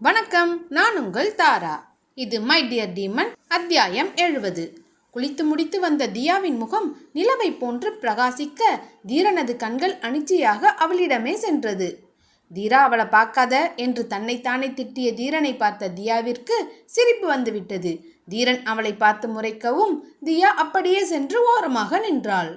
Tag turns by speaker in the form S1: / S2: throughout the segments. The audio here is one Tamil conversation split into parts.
S1: வணக்கம் நான் உங்கள் தாரா. இது மை டியர் டீமன் அத்தியாயம் எழுபது. குளித்து முடித்து வந்த தியாவின் முகம் நிலவை போன்று பிரகாசிக்க தீரனது கண்கள் அனிச்சையாக அவளிடமே சென்றது. தீரா அவளை பார்க்காத என்று தன்னைத்தானே திட்டிய தீரனை பார்த்த தியாவிற்கு சிரிப்பு வந்துவிட்டது. தீரன் அவளை பார்த்து முறைக்கவும் தியா அப்படியே சென்று ஓரமாக நின்றாள்.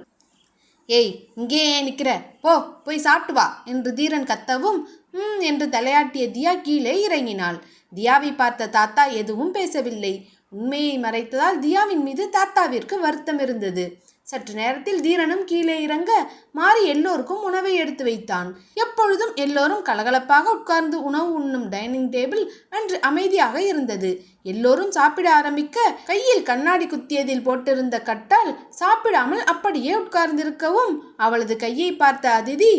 S1: ஏய் இங்கே ஏன் நிற்கிற போ போய் சாப்பிட்டு வா என்று தீரன் கத்தவும் ம் என்று தலையாட்டிய தியா கீழே இறங்கினாள். தியாவை பார்த்த தாத்தா எதுவும் பேசவில்லை. உண்மையை மறைத்ததால் தியாவின் மீது தாத்தாவிற்கு வருத்தம் இருந்தது. சற்று நேரத்தில் தீரனும் கீழே இறங்க மாறி எல்லோருக்கும் உணவை எடுத்து வைத்தான். எப்பொழுதும் எல்லோரும் கலகலப்பாக உட்கார்ந்து உணவு உண்ணும் டைனிங் டேபிள் அன்று அமைதியாக இருந்தது. எல்லோரும் சாப்பிட ஆரம்பிக்க கையில் கண்ணாடி குத்தியதில் போட்டிருந்த கட்டால் சாப்பிடாமல் அப்படியே உட்கார்ந்திருக்கவும் அவளது கையை பார்த்த அதிதி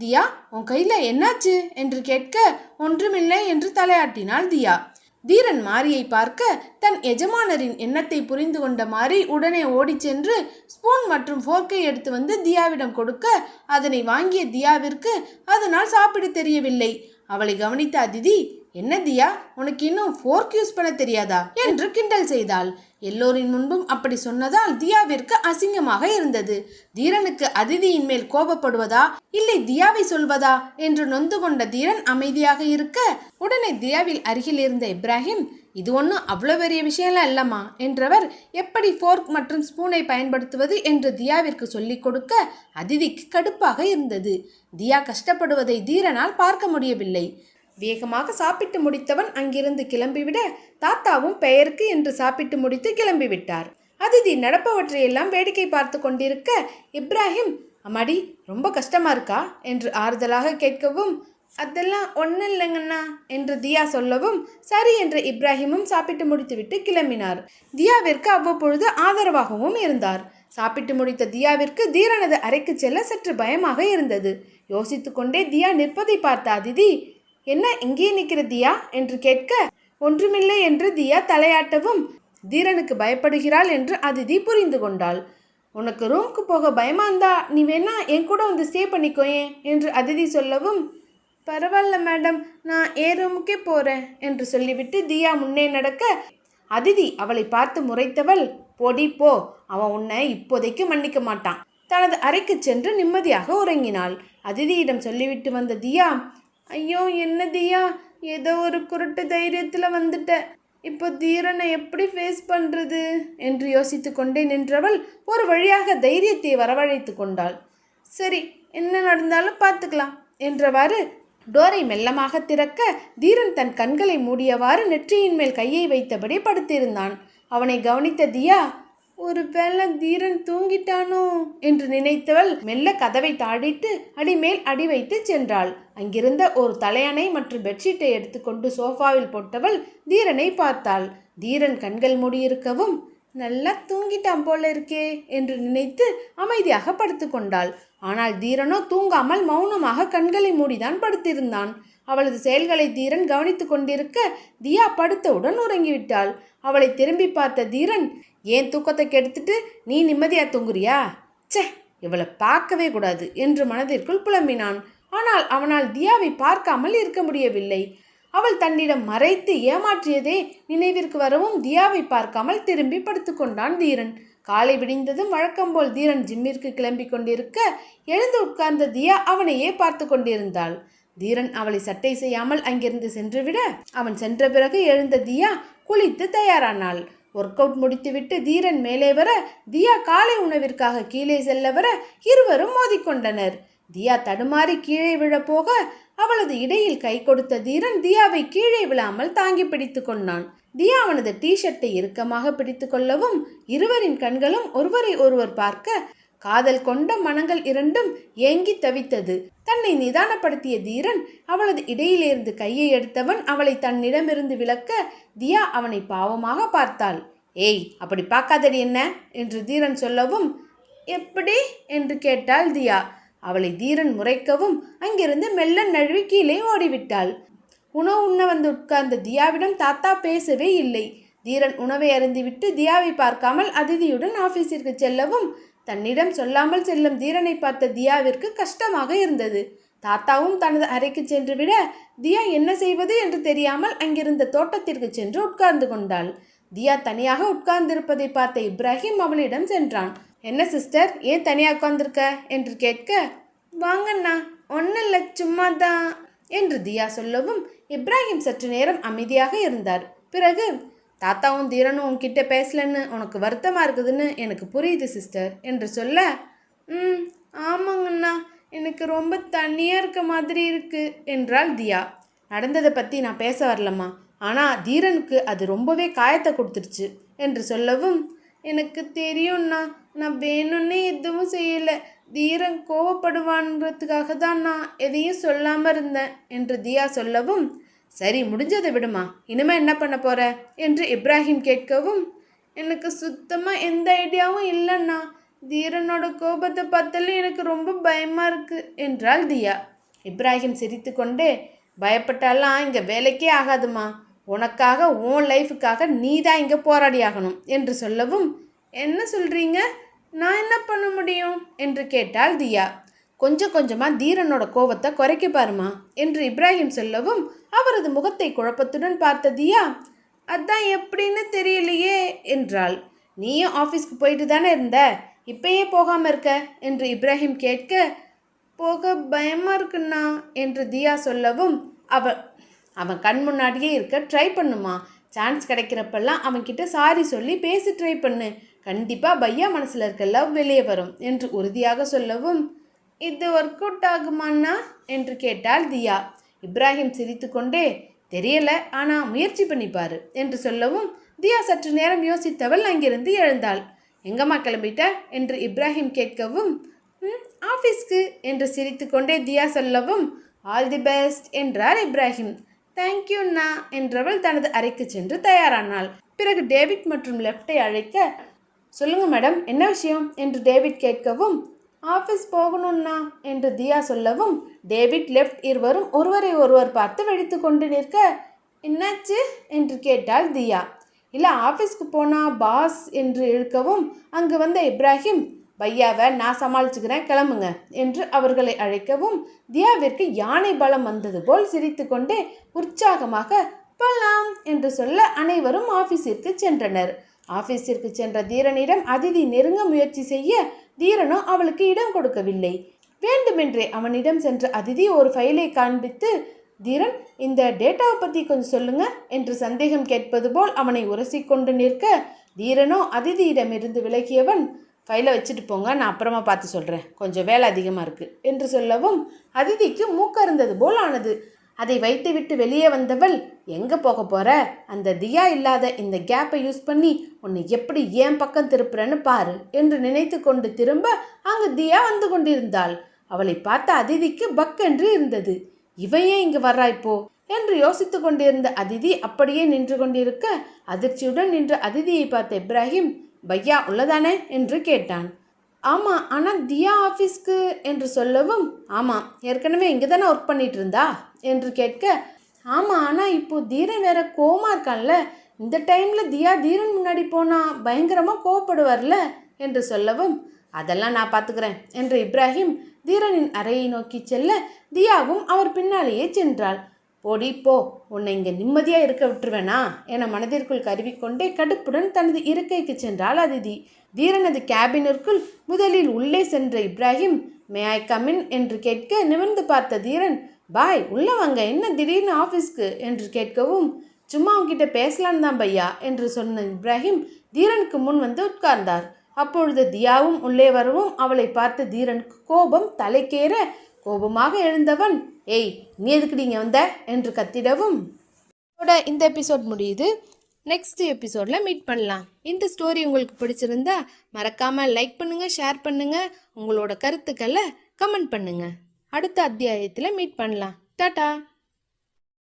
S1: தியா உன் கையில் என்னாச்சு? என்று கேட்க ஒன்றுமில்லை என்று தலையாட்டினாள் தியா. தீரன் மாரியை பார்க்க தன் எஜமானரின் எண்ணத்தை புரிந்து கொண்ட மாரி உடனே ஓடிச் சென்று ஸ்பூன் மற்றும் ஃபோர்க்கை எடுத்து வந்து தியாவிடம் கொடுக்க அதனை வாங்கிய தியாவிற்கு அதனால் சாப்பிட தெரியவில்லை. அவளை கவனித்த அதிதி என்ன தியா உனக்கு இன்னும் ஃபோர்க் யூஸ் பண்ண தெரியாதா? என்று கிண்டல் செய்தாள். எல்லோரின் முன்பும் அப்படி சொன்னதால் தியாவிற்கு அசிங்கமாக இருந்தது. தீரனுக்கு அதிதியின் மேல் கோபப்படுவதா இல்லை தியாவை சொல்வதா? என்று நொந்து கொண்ட தீரன் அமைதியாக இருக்க உடனே தியாவில் அருகில் இருந்த இப்ராஹிம் இது ஒன்றும் அவ்வளோ பெரிய விஷயம்லாம் இல்லம்மா என்றவர் எப்படி ஃபோர்க் மற்றும் ஸ்பூனை பயன்படுத்துவது என்று தியாவிற்கு சொல்லிக் கொடுக்க அதிதிக்கு கடுப்பாக இருந்தது. தியா கஷ்டப்படுவதை தீரனால் பார்க்க முடியவில்லை. வேகமாக சாப்பிட்டு முடித்தவன் அங்கிருந்து கிளம்பிவிட தாத்தாவும் பெயருக்கு என்று சாப்பிட்டு முடித்து கிளம்பிவிட்டார். அதிதி நடப்பவற்றையெல்லாம் வேடிக்கை பார்த்து கொண்டிருக்க இப்ராஹிம் அம்மாடி ரொம்ப கஷ்டமா இருக்கா? என்று ஆறுதலாக கேட்கவும் அதெல்லாம் ஒன்றும் இல்லைங்கண்ணா என்று தியா சொல்லவும் சரி என்று இப்ராஹிமும் சாப்பிட்டு முடித்துவிட்டு கிளம்பினார். தியாவிற்கு அவ்வப்பொழுது ஆதரவாகவும் இருந்தார். சாப்பிட்டு முடித்த தியாவிற்கு தீரனது அறைக்கு செல்ல சற்று பயமாக இருந்தது. யோசித்துக்கொண்டே தியா நிற்பதை பார்த்த அதிதி என்ன இங்கே நிற்கிற தியா? என்று கேட்க ஒன்றுமில்லை என்று தியா தலையாட்டவும் தீரனுக்கு பயப்படுகிறாள் என்று அதிதி புரிந்து கொண்டாள். உனக்கு ரூமுக்கு போக பயமா இருந்தா நீ வேணா என் கூட வந்து ஸ்டே பண்ணிக்கோயேன் என்று அதிதி சொல்லவும் பரவாயில்ல மேடம். நான் ஏ ரூமுக்கே போகிறேன் என்று சொல்லிவிட்டு தியா முன்னே நடக்க அதிதி அவளை பார்த்து முறைத்தவள். பொடி போ. அவன் உன்னை இப்போதைக்கு மன்னிக்க மாட்டான். தனது அறைக்கு சென்று நிம்மதியாக உறங்கினாள். அதிதியிடம் சொல்லிவிட்டு வந்த தியா ஐயோ என்ன தியா? ஏதோ ஒரு குருட்டு தைரியத்தில் வந்துட்ட. இப்போ தீரனை எப்படி ஃபேஸ் பண்ணுறது என்று யோசித்து கொண்டே நின்றவள் ஒரு வழியாக தைரியத்தை வரவழைத்து கொண்டாள். சரி என்ன நடந்தாலும் பார்த்துக்கலாம் என்றவாறு டோரை மெல்லமாக திறக்க தீரன் தன் கண்களை மூடியவாறு நெற்றியின் மேல் கையை வைத்தபடி படுத்திருந்தான். அவனை கவனித்த தியா ஒரு வேளை தீரன் தூங்கிட்டானோ? என்று நினைத்தவள் மெல்ல கதவை தாடிட்டு அடிமேல் அடி வைத்து சென்றாள். அங்கிருந்த ஒரு தலையணை மற்றும் பெட்ஷீட்டை எடுத்துக்கொண்டு சோஃபாவில் போட்டவள் தீரனை பார்த்தாள். தீரன் கண்கள் மூடியிருக்கவும் நல்லா தூங்கிட்டான் போல இருக்கே என்று நினைத்து அமைதியாக படுத்துக்கொண்டாள் ஆனால் தீரனோ தூங்காமல் மௌனமாக கண்களை மூடிதான் படுத்திருந்தான். அவளது செயல்களை தீரன் கவனித்து கொண்டிருக்க தியா படுத்தவுடன் உறங்கிவிட்டாள். அவளை திரும்பி பார்த்த தீரன் ஏன் தூக்கத்தை கெடுத்துட்டு நீ நிம்மதியா தூங்குறியா? ச்சே இவளை பார்க்கவே கூடாது என்று மனதிற்குள் புலம்பினான். ஆனால் அவனால் தியாவை பார்க்காமல் இருக்க முடியவில்லை. அவள் தன்னிடம் மறைத்து ஏமாற்றியதே நினைவிற்கு வரவும் தியாவை பார்க்காமல் திரும்பி படுத்துக்கொண்டான் தீரன். காலை விடிந்ததும் வழக்கம்போல் தீரன் ஜிம்மிற்கு கிளம்பி கொண்டிருக்க எழுந்து உட்கார்ந்த தியா அவனையே பார்த்து கொண்டிருந்தாள். தீரன் அவளை சட்டை செய்யாமல் அங்கிருந்து சென்றுவிட அவன் சென்ற பிறகு எழுந்த தியா குளித்து தயாரானாள். ஒர்க் அவுட் முடித்துவிட்டு தீரன் மேலே வர தியா காலை உணவிற்காக கீழே செல்ல வர இருவரும் மோதிக்கொண்டனர் தியா தடுமாறி கீழே விழப்போக அவளது இடையில் கை கொடுத்த தீரன் தியாவை கீழே விழாமல் தாங்கி பிடித்து கொண்டான். தியா அவனது டீஷர்ட்டை இறுக்கமாக பிடித்து கொள்ளவும் இருவரின் கண்களும் ஒருவரை ஒருவர் பார்க்க காதல் கொண்ட மனங்கள் இரண்டும் ஏங்கி தவித்தது. தன்னை நிதானப்படுத்திய தீரன் அவளது இடையிலிருந்து கையை எடுத்தவன் அவளை தன்னிடமிருந்து விலக்க தியா அவனை பாவமாக பார்த்தாள். ஏய் அப்படி பார்க்காதடி என்ன? என்று தீரன் சொல்லவும் எப்படி? என்று கேட்டாள் தியா. அவளை தீரன் முறைக்கவும் அங்கிருந்து மெல்ல நழுவி கீழே ஓடிவிட்டாள். உணவு உண்ண வந்து உட்கார்ந்த தியாவிடம் தாத்தா பேசவே இல்லை. தீரன் உணவை அருந்திவிட்டு தியாவை பார்க்காமல் அதிதியுடன் ஆபீஸிற்கு செல்லவும் தன்னிடம் சொல்லாமல் செல்லும் தீரனை பார்த்த தியாவிற்கு கஷ்டமாக இருந்தது. தாத்தாவும் தனது அறைக்கு சென்று விட தியா என்ன செய்வது என்று தெரியாமல் அங்கிருந்த தோட்டத்திற்கு சென்று உட்கார்ந்து கொண்டாள். தியா தனியாக உட்கார்ந்திருப்பதை பார்த்த இப்ராஹிம் அவளிடம் சென்றான். என்ன சிஸ்டர் ஏன் தனியாக உட்காந்துருக்க என்று கேட்க வாங்கண்ணா ஒன்றும் இல்லை சும்மா தான் என்று தியா சொல்லவும் இப்ராஹிம் சற்று நேரம் அமைதியாக இருந்தார். பிறகு தாத்தாவும் தீரனும் உன்கிட்ட பேசலன்னு உனக்கு வருத்தமாக இருக்குதுன்னு எனக்கு புரியுது சிஸ்டர் என்று சொல்ல ம் ஆமாங்கண்ணா எனக்கு ரொம்ப தனியாக இருக்க மாதிரி இருக்குது என்றாள் தியா. நடந்ததை பற்றி நான் பேச வரலம்மா ஆனால் தீரனுக்கு அது ரொம்பவே காயத்தை கொடுத்துருச்சு என்று சொல்லவும் எனக்கு தெரியும்ண்ணா. நான் வேணும்னே எதுவும் செய்யலை. தீரன் கோவப்படுவான்றதுக்காக தான் நான் எதையும் சொல்லாமல் இருந்தேன் என்று தியா சொல்லவும் சரி முடிஞ்சதை விடுமா. இனிமேல் என்ன பண்ண போகிற என்று இப்ராஹிம் கேட்கவும் எனக்கு சுத்தமாக எந்த ஐடியாவும் இல்லைண்ணா. தீரனோட கோபத்தை பார்த்தாலும் எனக்கு ரொம்ப பயமாக இருக்குது என்றாள் தியா. இப்ராஹிம் சிரித்துக்கொண்டே பயப்பட்டாலாம் இங்கே வேலைக்கே ஆகாதுமா. உனக்காக உன் லைஃபுக்காக நீ தான் இங்கே போராடி ஆகணும். என்று சொல்லவும் என்ன சொல்கிறீங்க நான் என்ன பண்ண முடியும்? என்று கேட்டாள் தியா. கொஞ்சம் கொஞ்சமாக தீரனோட கோவத்தை குறைக்க பாருமா என்று இப்ராஹிம் சொல்லவும் அவரது முகத்தை குழப்பத்துடன் பார்த்த தியா அதான் எப்படின்னு தெரியலையே என்றாள். நீயும் ஆஃபீஸ்க்கு போயிட்டு தானே இருந்த? இப்பயே போகாமல் இருக்க? என்று இப்ராஹிம் கேட்க போக பயமாக இருக்குண்ணா என்று தியா சொல்லவும் அவ அவன் கண் முன்னாடியே இருக்க ட்ரை பண்ணுமா? சான்ஸ் கிடைக்கிறப்பெல்லாம் அவன்கிட்ட சாரி சொல்லி பேசி ட்ரை பண்ணு. கண்டிப்பாக பையா மனசில் இருக்க லவ் வெளியே வரும் என்று உறுதியாக சொல்லவும் இது ஒர்க் அவுட் ஆகுமாண்ணா என்று கேட்டாள் தியா. இப்ராஹிம் சிரித்துக்கொண்டே தெரியல ஆனால் முயற்சி பண்ணிப்பாரு என்று சொல்லவும் தியா சற்று நேரம் யோசித்தவள் அங்கிருந்து எழுந்தாள். எங்கம்மா கிளம்பிட்ட? என்று இப்ராஹிம் கேட்கவும் ஆஃபீஸ்க்கு என்று சிரித்துக்கொண்டே தியா சொல்லவும் ஆல் தி பெஸ்ட் என்றார் இப்ராஹிம். தேங்க்யூண்ணா என்றவள் தனது அறைக்கு சென்று தயாரானாள். பிறகு டேவிட் மற்றும் லெஃப்டை அழைக்க சொல்லுங்க மேடம் என்ன விஷயம்? என்று டேவிட் கேட்கவும் ஆஃபீஸ் போகணும்னா என்று தியா சொல்லவும் டேவிட் லெஃப்ட் இருவரும் ஒருவரை ஒருவர் பார்த்து வெடித்து கொண்டு நிற்க என்னாச்சு? என்று கேட்டாள் தியா. இல்லை ஆஃபீஸ்க்கு போனா பாஸ் என்று இழுக்கவும் அங்கு வந்த இப்ராஹிம் பையாவை நான் சமாளிச்சுக்கிறேன் கிளம்புங்க என்று அவர்களை அழைக்கவும் தியாவிற்கு யானை பலம் வந்தது போல் சிரித்துக்கொண்டே உற்சாகமாக போலாம் என்று சொல்ல அனைவரும் ஆஃபீஸிற்கு சென்றனர். ஆஃபீஸிற்கு சென்ற தீரனிடம் அதிதி நெருங்க முயற்சி செய்ய தீரனோ அவளுக்கு இடம் கொடுக்கவில்லை. வேண்டுமென்றே அவனிடம் சென்ற அதிதி ஒரு ஃபைலை காண்பித்து தீரன் இந்த டேட்டாவை பற்றி கொஞ்சம் சொல்லுங்க என்று சந்தேகம் கேட்பது போல் அவனை உரசிக்கொண்டு நிற்க தீரனோ அதிதியிடமிருந்து விலகியவன் ஃபைலை வச்சுட்டு போங்க நான் அப்புறமா பார்த்து சொல்கிறேன் கொஞ்சம் வேலை அதிகமாக இருக்குது என்று சொல்லவும் அதிதிக்கு மூக்கருந்தது போல் ஆனது. அதை வைத்துவிட்டு வெளியே வந்தவள் எங்கே போக போகிற அந்த தியா இல்லாத இந்த கேப்பை யூஸ் பண்ணி உன்னை எப்படி ஏன் பக்கம் திருப்புறேன்னு பாரு என்று நினைத்து கொண்டு திரும்ப அங்கு தியா வந்து கொண்டிருந்தாள். அவளை பார்த்த அதிதிக்கு பக்கென்று இருந்தது. இவன் ஏன் இங்கு வர்றா இப்போ? என்று யோசித்து கொண்டிருந்த அதிதி அப்படியே நின்று கொண்டிருக்க அதிர்ச்சியுடன் நின்ற அதிதியை பார்த்த இப்ராஹிம் பையா உள்ளதானே என்று கேட்டான். ஆமாம் ஆனால் தியா ஆஃபீஸ்க்கு என்று சொல்லவும் ஆமாம் ஏற்கனவே இங்கே தானே ஒர்க் பண்ணிட்டு இருந்தா என்று கேட்க ஆமாம் ஆனால் இப்போ தீரன் வேற கோமா இருக்கான்ல இந்த டைமில் தியா தீரன் முன்னாடி போனால் பயங்கரமாக கோவப்படுவார்ல என்று சொல்லவும் அதெல்லாம் நான் பார்த்துக்கிறேன் என்று இப்ராஹிம் தீரனின் அறையை நோக்கி செல்ல தியாவும் அவர் பின்னாலேயே சென்றாள். ஓடிப்போ போ. உன்னை இங்கே நிம்மதியாக இருக்க விட்டுருவேனா? என மனதிற்குள் கருவிக்கொண்டே கடுப்புடன் தனது இருக்கைக்கு சென்றாள் அதிதி. தீரனது கேபினிற்குள் முதலில் உள்ளே சென்ற இப்ராஹிம் மே ஐ கமின் என்று கேட்க நிமிர்ந்து பார்த்த தீரன் பாய் உள்ள வாங்க என்ன திடீர்னு ஆஃபீஸ்க்கு? என்று கேட்கவும் சும்மா அவங்கிட்ட பேசலான்னு தான் பையா? என்று சொன்ன இப்ராஹிம் தீரனுக்கு முன் வந்து உட்கார்ந்தார். அப்பொழுது தியாவும் உள்ளே வரவும் அவளை பார்த்த தீரனுக்கு கோபம் தலைக்கேற கோபமாக எழுந்தவன் ஏய் நீ எதுக்கு நீங்கள் வந்த? என்று கத்திடவும். இந்த எபிசோட் முடியுது. நெக்ஸ்ட் எபிசோடில் மீட் பண்ணலாம். இந்த ஸ்டோரி உங்களுக்கு பிடிச்சிருந்தா மறக்காமல் லைக் பண்ணுங்கள் ஷேர் பண்ணுங்கள் உங்களோட கருத்துக்களை கமெண்ட் பண்ணுங்கள் அடுத்த அத்தியாயத்தில் மீட் பண்ணலாம். டாட்டா